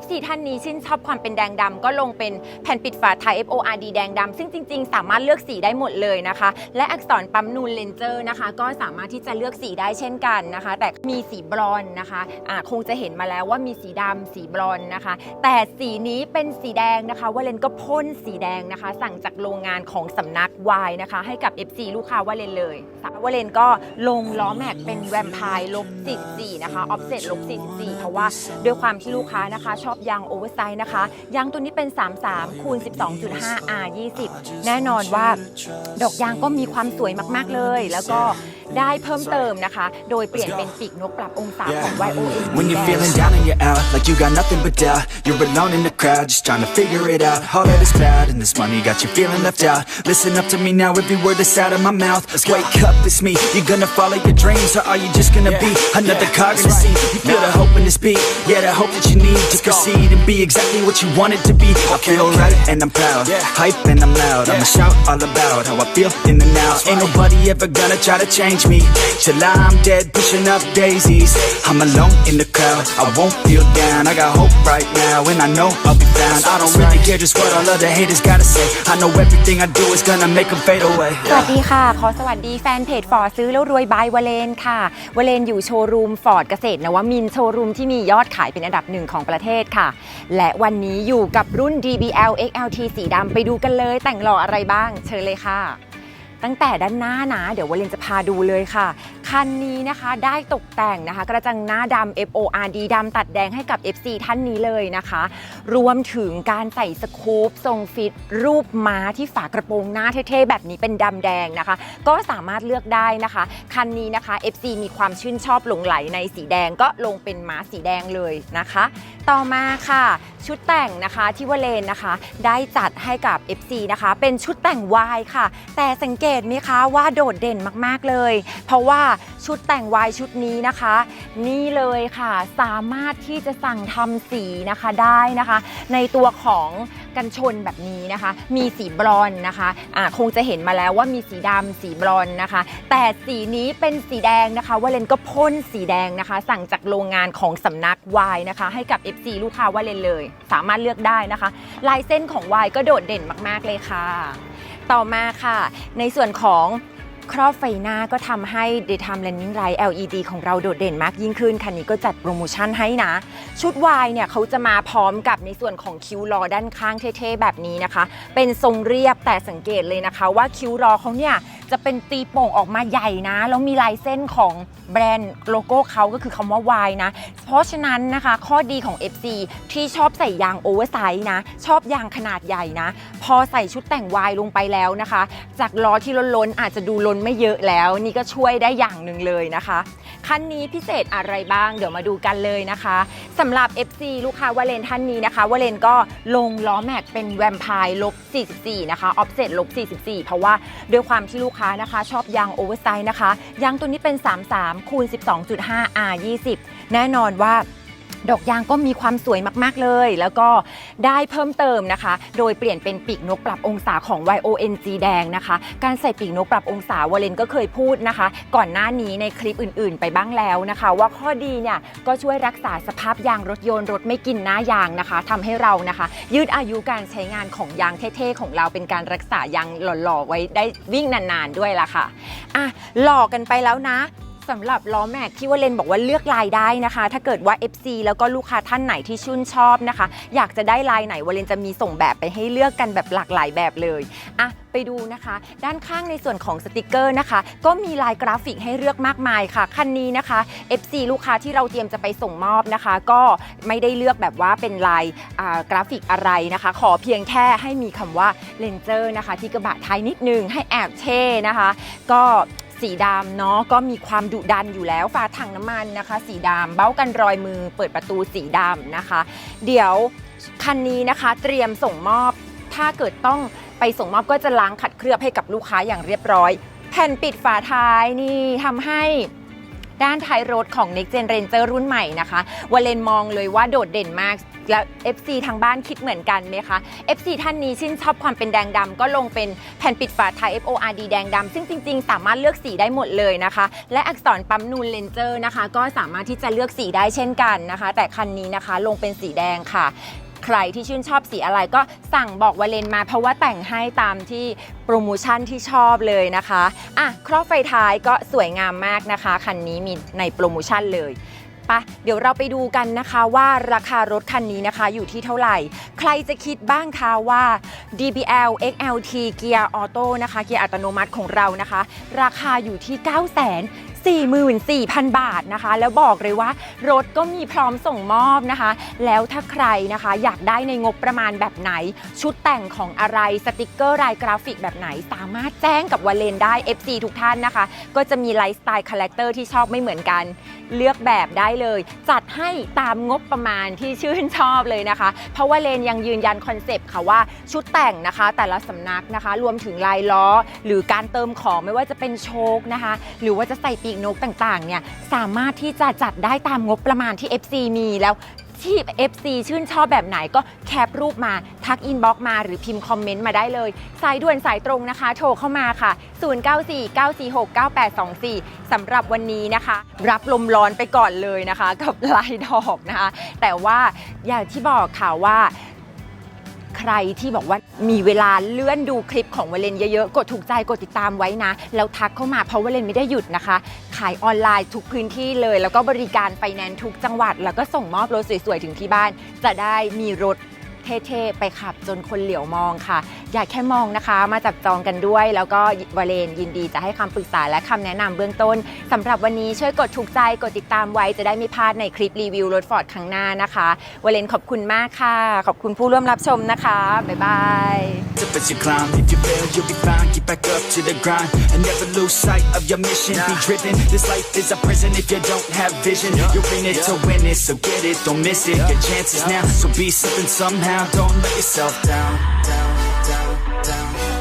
FC ท่านนี้ชื่นชอบความเป็นแดงดำก็ลงเป็นแผ่นปิดฝาไทย FORD แดงดำซึ่งจริง ๆ สามารถเลือกสีได้หมดเลยนะคะ และอักษรปั๊มนูนเลนเจอร์นะคะ ก็สามารถที่จะเลือกสีได้เช่นกันนะคะ แต่มีสีบรอนนะคะอ่าคงจะเห็นมาแล้วว่ามีสีดำสีบรอนนะคะ แต่สีนี้เป็นสีแดงนะคะวาเลนก็พ่นสีแดงนะคะ สั่งจากโรงงานของสำนักวายนะคะ ให้กับ FC ลูกค้าวาเลนเลยสาวาเลนก็ลงล้อแม็กเป็นแวมไพร์ลบ44นะคะออฟเซ็ตลบ44เพราะว่าด้วยความที่ลูกค้านะคะชอบยางโอเวอร์ไซส์นะคะยางตัวนี้เป็น 33คูณ12.5 R 20แน่นอนว่าดอกยางก็มีความสวยมากๆเลย แล้วก็ได้เพิ่มเติมนะคะ โดยเปลี่ยนเป็นปีกนกปรับองศาของ YOM When you're feeling down and you're out, like you got nothing but doubt. You're alone in the crowd, just trying to figure it out. All that is cloud, and this money got you feeling left out. Listen up to me now, every word that's out of my mouth. Wake up, it's me. You're gonna follow your dreams, or are you just gonna be another cog in the scene? You feel the hope in this beat, yeah, the hope that you need to proceed and be exactly what you want it to be. I feel right, and I'm proud. Hype and I'm loud. I'ma shout all about how I feel in the now. Ain't nobody ever gonna try to change me. Till I'm dead, pushing up daisies. I'm alone in the crowd. I won't feel down. I got hope right now, and I know I'll be found. I don't really care just what all other haters gotta say. I know everything I do is gonna make them fade away. สวัสดีค่ะ ขอสวัสดีแฟนเพจฟอร์ดซื้อแล้วรวยบายวาเลนค่ะ วาเลนอยู่โชว์รูมฟอร์ดเกษตรนวมินทร์โชว์รูมที่มียอดขายเป็นอันดับหนึ่งของประเทศค่ะ และวันนี้อยู่กับรุ่น DBL XLT สีดำไปดูกันเลย แต่งหล่ออะไรบ้างเชิญเลยค่ะ ตั้งแต่ด้านหน้านะ เดี๋ยววาเลนจะพาดูเลยค่ะ คันนี้นะคะได้ตกแต่งนะคะ กระจังหน้าดำ FORD ดำตัดแดงให้กับ FC ท่านนี้เลยนะคะ รวมถึงการใส่สกู๊ปทรงฟิต รูปม้าที่ฝากระโปรงหน้าเท่ๆ แบบนี้เป็นดำแดงนะคะ ก็สามารถเลือกได้นะคะ คันนี้นะคะ FC มีความชื่นชอบหลงไหลในสีแดงก็ลงเป็นม้าสีแดงเลยนะคะ ต่อมาค่ะชุดแต่งนะคะที่วาเลนนะคะ ได้จัดให้กับ FC นะคะ เป็นชุดแต่งวายค่ะ แต่สังเกตไหมคะว่าโดดเด่นมากๆเลย เพราะว่าชุดแต่งวายชุดนี้นะคะ นี่เลยค่ะสามารถที่จะสั่งทำสีนะคะได้นะคะ ในตัวของกันชนแบบนี้นะคะ มีสีบรอนนะคะอ่าคงจะเห็นมาแล้วว่ามีสีดำสีบรอนนะคะ แต่สีนี้เป็นสีแดงนะคะวาเลนก็พ่นสีแดงนะคะ สั่งจากโรงงานของสำนักวายนะคะ ให้กับ FC ลูกค้าวาเลนเลย สามารถเลือกได้นะคะ ลายเส้นของวายก็โดดเด่นมาก ๆ เลยค่ะ ต่อมาค่ะ ในส่วนของ ครอบไฟหน้าก็ทำให้ Daytime Running Light LED ของเราโดดเด่นมากยิ่งขึ้น คันนี้ก็จัดโปรโมชั่นให้นะ ชุดวายเนี่ยเขาจะมาพร้อมกับในส่วนของคิ้วรอด้านข้างเท่ๆ แบบนี้นะคะ เป็นทรงเรียบแต่สังเกตเลยนะคะ ว่าคิ้วรอเขาเนี่ยจะเป็นตีโป่งออกมาใหญ่นะ แล้วมีลายเส้นของ แบรนด์โลโก้เขาก็คือคำว่าวายนะ เพราะฉะนั้นนะคะข้อดีของ FC ที่ชอบใส่ยางโอเวอร์ไซส์นะ ชอบยางขนาดใหญ่นะ พอใส่ชุดแต่งวายลงไปแล้วนะคะ จากล้อที่ล้นๆอาจจะดูล้นไม่เยอะแล้ว นี่ก็ช่วยได้อย่างหนึ่งเลยนะคะ คันนี้พิเศษอะไรบ้าง เดี๋ยวมาดูกันเลยนะคะสำหรับ FC ลูกค้าวาเลนท่านนี้นะคะวาเลนก็ลงล้อแม็กเป็นแวมไพร์ลบ 44 นะคะออฟเซ็ตลบ 44 เพราะว่าด้วยความที่ลูกค้านะคะ ชอบยางโอเวอร์ไซส์นะคะยางตัวนี้เป็น 33คูณ12.5 R 20 แน่นอนว่า ดอกยางก็มีความสวยมากๆเลย แล้วก็ได้เพิ่มเติมนะคะ โดยเปลี่ยนเป็นปีกนกปรับองศาของ YONG แดงนะคะ การใส่ปีกนกปรับองศาวาเลนก็เคยพูดนะคะ ก่อนหน้านี้ในคลิปอื่นๆ ไปบ้างแล้วนะคะ ว่าข้อดีเนี่ยก็ช่วยรักษาสภาพยางรถยนต์รถไม่กินหน้ายางนะคะทำให้เรานะคะ ยืดอายุการใช้งานของยางเท่ๆของเราเป็นการรักษายางหล่อๆไว้ได้วิ่งนานๆด้วยล่ะค่ะอะหล่อกันไปแล้วนะ สำหรับล้อแม็กที่ว่าเลนบอกว่าเลือกลายได้นะคะ ถ้าเกิดว่า FC แล้วก็ลูกค้าท่านไหนที่ชื่นชอบนะคะ อยากจะได้ลายไหนวาเลนจะมีส่งแบบไปให้เลือกกันแบบหลากหลายแบบเลยอะไปดูนะคะ ด้านข้างในส่วนของสติกเกอร์นะคะ ก็มีลายกราฟิกให้เลือกมากมายค่ะ คันนี้นะคะ FC ลูกค้าที่เราเตรียมจะไปส่งมอบนะคะ ก็ไม่ได้เลือกแบบว่าเป็นลายกราฟิกอะไรนะคะ ขอเพียงแค่ให้มีคำว่าเลนเจอร์นะคะ ที่กระบะท้ายนิดนึงให้แอบเท่นะคะ ก็ สีดำเนาะก็มีความดุดันอยู่แล้วฝาถังน้ำมันนะคะ สีดำเบ้ากันรอยมือ เปิดประตูสีดำนะคะ เดี๋ยวคันนี้นะคะ เตรียมส่งมอบ ถ้าเกิดต้องไปส่งมอบก็จะล้างขัดเคลือบให้กับลูกค้าอย่างเรียบร้อย แผ่นปิดฝาท้ายนี่ทำให้ด้านท้ายรถของ Next Gen Ranger รุ่นใหม่นะคะวาเลนมองเลยว่าโดดเด่นมาก แล้ว FC ทางบ้านคิดเหมือนกันไหมคะ FC ท่านนี้ชื่นชอบความเป็นแดงดำก็ลงเป็นแผ่นปิดฝา Type FORD แดงดำซึ่งจริง ๆ สามารถเลือกสีได้หมดเลยนะคะ และอักษรปั๊มนูนเลนเจอร์นะคะ ก็สามารถที่จะเลือกสีได้เช่นกันนะคะ แต่คันนี้นะคะลงเป็นสีแดงค่ะ ใครที่ชื่นชอบสีอะไรก็สั่งบอกวาเลนมาเพราะว่าแต่งให้ตามที่โปรโมชั่นที่ชอบเลยนะคะอะครอบไฟท้ายก็สวยงามมากนะคะ คันนี้มีในโปรโมชั่นเลย ปะเดี๋ยวเราไปดูกันนะคะว่าราคารถคันนี้นะคะอยู่ที่เท่าไหร่ ใครจะคิดบ้างคะว่า DBL XLT เกียร์ออโต้นะคะเกียร์อัตโนมัติของเรานะคะ ราคาอยู่ที่ 9 0 0 0 0 44,000 บาทนะคะ แล้วบอกเลยว่ารถก็มีพร้อมส่งมอบนะคะ แล้วถ้าใครนะคะอยากได้ในงบประมาณแบบไหน ชุดแต่งของอะไรสติกเกอร์ลายกราฟิกแบบไหน สามารถแจ้งกับวาเลนได้ FC ทุกท่านนะคะ ก็จะมีไลฟ์สไตล์คาแรคเตอร์ที่ชอบไม่เหมือนกัน เลือกแบบได้เลย จัดให้ตามงบประมาณที่ชื่นชอบเลยนะคะ เพราะว่าเลนยังยืนยันคอนเซปต์ค่ะว่าชุดแต่งนะคะ แต่ละสำนักนะคะ รวมถึงลายล้อ หรือการเติมของไม่ว่าจะเป็นโชคนะคะ หรือว่าจะใส่ปีกนกต่างๆ เนี่ยสามารถที่จะจัดได้ตามงบประมาณที่ FC มีแล้วที่ FC ชื่นชอบแบบไหนก็แคปรูปมาทักอินบ็อกมาหรือพิมพ์คอมเมนต์มาได้เลย สายด่วนสายตรงนะคะ โทรเข้ามาค่ะ 0949469824สำหรับวันนี้นะคะ รับลมร้อนไปก่อนเลยนะคะ กับลายดอกนะคะ แต่ว่าอย่างที่บอกค่ะว่า ใครที่บอกว่ามีเวลาเลื่อนดูคลิปของวเลนเยอะๆ กดถูกใจกดติดตามไว้นะ แล้วทักเข้ามาเพราะวเลนไม่ได้หยุดนะคะ ขายออนไลน์ทุกพื้นที่เลย แล้วก็บริการไฟแนนซ์ทุกจังหวัด แล้วก็ส่งมอบรถสวยๆ ถึงที่บ้าน จะได้มีรถเท่ๆ ไปขับจนคนเหลียวมองค่ะ อย่าแค่มองนะคะ มาจับจองกันด้วย แล้วก็วาเลนยินดีจะให้คำปรึกษาและคำแนะนำเบื้องต้นสำหรับวันนี้ช่วยกดถูกใจกดติดตามไว้จะได้ไม่พลาดในคลิปรีวิวรถฟอร์ดครั้งหน้านะคะวาเลนขอบคุณมากค่ะ ขอบคุณผู้ร่วมรับชมนะคะบ๊ายบาย up as you climb. If you fail, you'll be fine. Get back up to the grind and never lose sight of your mission. Be driven. This life is a prison if you don't have vision. You're in it to win it, so get it, don't miss it. Your chances now, so be something somehow. Don't let yourself down, down, down, down.